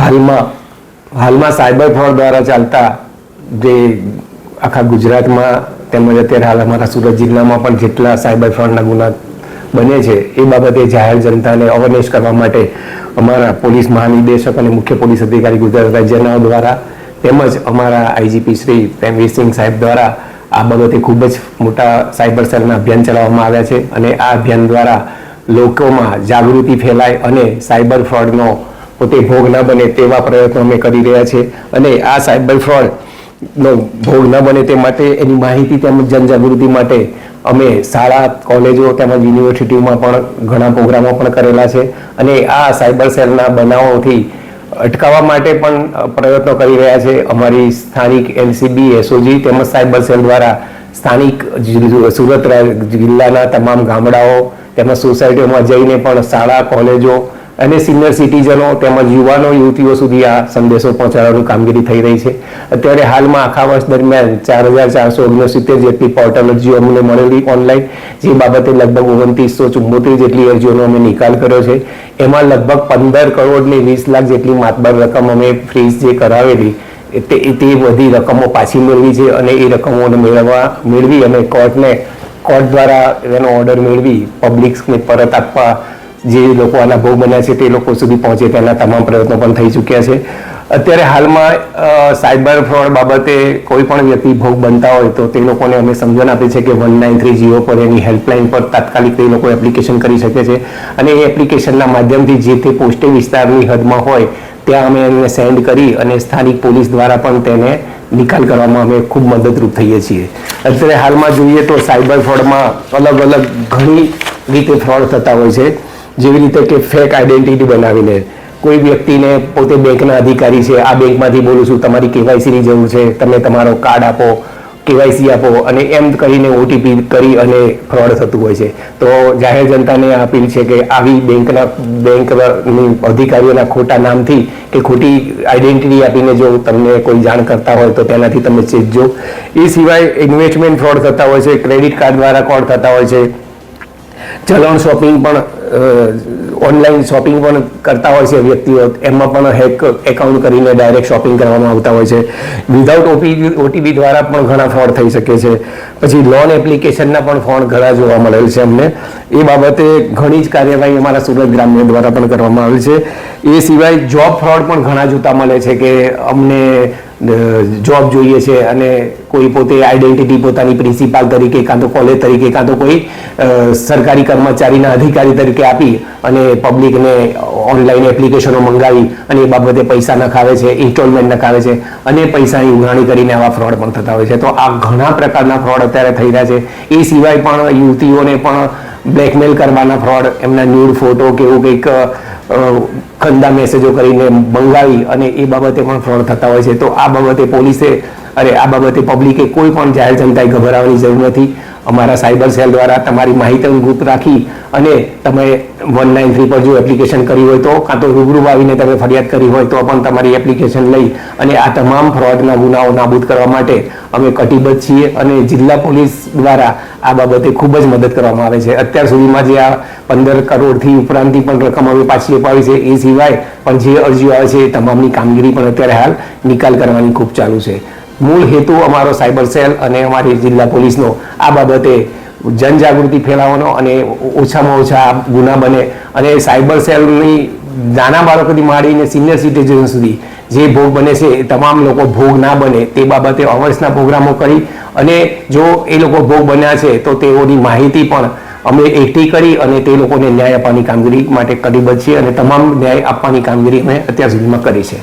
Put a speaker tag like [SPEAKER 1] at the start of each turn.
[SPEAKER 1] હાલમાં હાલમાં cyber fraud દ્વારા ચાલતા જે આખા ગુજરાતમાં તેમજ અત્યારે હાલ અમારા સુરત જિલ્લામાં પણ જેટલા સાયબર ફ્રોડના ગુના બને છે, એ બાબતે જાહેર જનતાને અવેરનેસ કરવા માટે અમારા પોલીસ મહાનિદેશક અને મુખ્ય પોલીસ અધિકારી ગુજરાત રાજ્યના દ્વારા તેમજ અમારા આઈજીપી શ્રી પ્રેમવીરસિંહ સાહેબ દ્વારા આ બાબતે ખૂબ જ મોટા સાયબર સેલના અભિયાન ચલાવવામાં આવ્યા છે અને આ અભિયાન દ્વારા લોકોમાં જાગૃતિ ફેલાય અને સાયબર ફ્રોડનો પોતે ભોગ ન બને તેવા પ્રયત્નો અમે કરી રહ્યા છે અને આ સાયબર ફ્રોડનો ભોગ ન બને તે માટે એની માહિતી તેમજ જનજાગૃતિ માટે અમે શાળા, કોલેજો તેમજ યુનિવર્સિટીઓમાં પણ ઘણા પ્રોગ્રામો પણ કરેલા છે. અને આ સાયબર સેલના બનાવોથી અટકાવવા માટે પણ પ્રયત્નો કરી રહ્યા છે. અમારી સ્થાનિક એનસીબી, એસઓજી તેમજ સાયબર સેલ દ્વારા સ્થાનિક સુરત જિલ્લાના તમામ ગામડાઓ તેમજ સોસાયટીઓમાં જઈને પણ શાળા, કોલેજો અને સિનિયર સિટીઝનો તેમજ યુવાનો, યુવતીઓ સુધી આ સંદેશો પહોંચાડવાની કામગીરી થઈ રહી છે. અત્યારે હાલમાં આખા વર્ષ દરમિયાન ચાર હજાર ચારસો ઓગણસિત્તેર જેટલી પોર્ટલ અરજીઓ અમને મળેલી ઓનલાઈન જે બાબતે લગભગ ઓગણત્રીસો ચુંબોતેર જેટલી અરજીઓનો અમે નિકાલ કર્યો છે. એમાં લગભગ પંદર કરોડ ને વીસ લાખ જેટલી માતબર રકમ અમે ફ્રીઝ જે કરાવેલી, તે તે બધી રકમો પાછી મેળવી છે અને એ રકમોને મેળવવા, મેળવી અને કોર્ટને કોર્ટ દ્વારા એનો ઓર્ડર મેળવી પબ્લિકને પરત આપવા જે લોકો આના ભોગ બન્યા છે તે લોકો સુધી પહોંચે તેના તમામ પ્રયત્નો પણ થઈ ચૂક્યા છે. અત્યારે હાલમાં સાયબર ફ્રોડ બાબતે કોઈ પણ વ્યક્તિ ભોગ બનતા હોય તો તે લોકોને અમે સમજણ આપી છે કે વન નાઇન થ્રી જીરો પર એની હેલ્પલાઇન પર તાત્કાલિક તે લોકો એપ્લિકેશન કરી શકે છે. અને એ એપ્લિકેશનના માધ્યમથી જે તે પોસ્ટે વિસ્તારની હદમાં હોય, ત્યાં અમે એમને સેન્ડ કરી અને સ્થાનિક પોલીસ દ્વારા પણ તેને નિકાલ કરવામાં અમે ખૂબ મદદરૂપ થઈએ છીએ. અત્યારે હાલમાં જોઈએ તો સાયબર ફ્રોડમાં અલગ અલગ ઘણી રીતે ફ્રોડ થતા હોય છે. જેવી રીતે કે ફેક આઈડેન્ટિટી બનાવીને કોઈ વ્યક્તિને પોતે બેંકના અધિકારી છે, આ બેંકમાંથી બોલું છું, તમારી કેવાયસીની જરૂર છે, તમે તમારો કાર્ડ આપો, કેવાયસી આપો અને એમ કરીને ઓટીપી કરી અને ફ્રોડ થતું હોય છે. તો જાહેર જનતાને આ અપીલ છે કે આવી બેંકના, બેંકની અધિકારીઓના ખોટા નામથી કે ખોટી આઈડેન્ટિટી આપીને જો તમને કોઈ જાણ કરતા હોય તો તેનાથી તમે ચેતજો. એ સિવાય ઇન્વેસ્ટમેન્ટ ફ્રોડ થતા હોય છે ક્રેડિટ કાર્ડ દ્વારા ફ્રોડ થતા હોય છે ચલણ શોપિંગ પણ ઓનલાઈન શોપિંગ પણ કરતા હોય છે વ્યક્તિઓ. એમાં પણ હેક એકાઉન્ટ કરીને ડાયરેક્ટ શોપિંગ કરવામાં આવતા હોય છે. વિધાઉટ ઓપી ઓટીપી દ્વારા પણ ઘણા ફ્રોડ થઈ શકે છે. પછી લોન એપ્લિકેશનના પણ ફોન ઘણા જોવા મળેલ છે અમને. એ બાબતે ઘણી જ કાર્યવાહી અમારા સુરત ગ્રામ્ય દ્વારા પણ કરવામાં આવેલ છે. એ સિવાય જોબ ફ્રોડ પણ ઘણા જોતા મળે છે કે અમને જોબ જોઈએ છે અને કોઈ પોતે આઈડેન્ટિટી પોતાની પ્રિન્સિપાલ તરીકે કાં તો કોલેજ તરીકે કાં તો કોઈ સરકારી કર્મચારીના અધિકારી તરીકે આપી અને પબ્લિકને ઓનલાઈન એપ્લિકેશનો મંગાવી અને એ બાબતે પૈસા નખાવે છે ઇન્સ્ટોલમેન્ટ નખાવે છે અને પૈસાની ઉઘાણી કરીને આવા ફ્રોડ પણ થતા હોય છે. તો આ ઘણા પ્રકારના ફ્રોડ અત્યારે થઈ રહ્યા છે. એ સિવાય પણ યુવતીઓને પણ બ્લેકમેલ કરવાના ફ્રોડ એમના ન્યૂડ ફોટો કે એવું કંઈક ખંદા મેસેજો કરીને મંગાવી અને એ બાબતે પણ ફ્રોડ થતા હોય છે. તો આ બાબતે પોલીસે, અરે આ બાબતે પબ્લિકે કોઈ પણ જાહેર જનતાએ ગભરાવાની જરૂર નથી. અમારા સાયબર સેલ દ્વારા તમારી માહિતી ગુપ્ત રાખી અને તમે વન નાઇન થ્રી પર જો એપ્લિકેશન કરી હોય તો, કાં તો રૂબરૂ આવીને તમે ફરિયાદ કરી હોય તો પણ તમારી એપ્લિકેશન લઈ અને આ તમામ ફ્રોડના ગુનાઓ નાબૂદ કરવા માટે અમે કટિબદ્ધ છીએ અને જિલ્લા પોલીસ દ્વારા આ બાબતે ખૂબ જ મદદ કરવામાં આવે છે. અત્યાર સુધીમાં જે આ પંદર કરોડથી ઉપરાંતની પણ રકમ અમે પાછી અપાવી છે. એ સિવાય પણ જે અરજીઓ આવે છે એ તમામની કામગીરી પણ અત્યારે હાલ નિકાલ કરવાની ખૂબ ચાલુ છે. મૂળ હેતુ અમારો સાયબર સેલ અને અમારી જિલ્લા પોલીસનો આ બાબતે જનજાગૃતિ ફેલાવવાનો અને ઓછામાં ઓછા ગુના બને. અને સાયબર સેલની નાના બાળકોથી માંડીને સિનિયર સિટીઝન સુધી જે ભોગ બને છે, એ તમામ લોકો ભોગ ના બને તે બાબતે અવર્સના પ્રોગ્રામો કરી અને જો એ લોકો ભોગ બન્યા છે, તો તેઓની માહિતી પણ અમે એકઠી કરી અને તે લોકોને ન્યાય આપવાની કામગીરી માટે કટિબદ્ધ છીએ અને તમામ ન્યાય આપવાની કામગીરી અમે અત્યાર સુધીમાં કરી છે.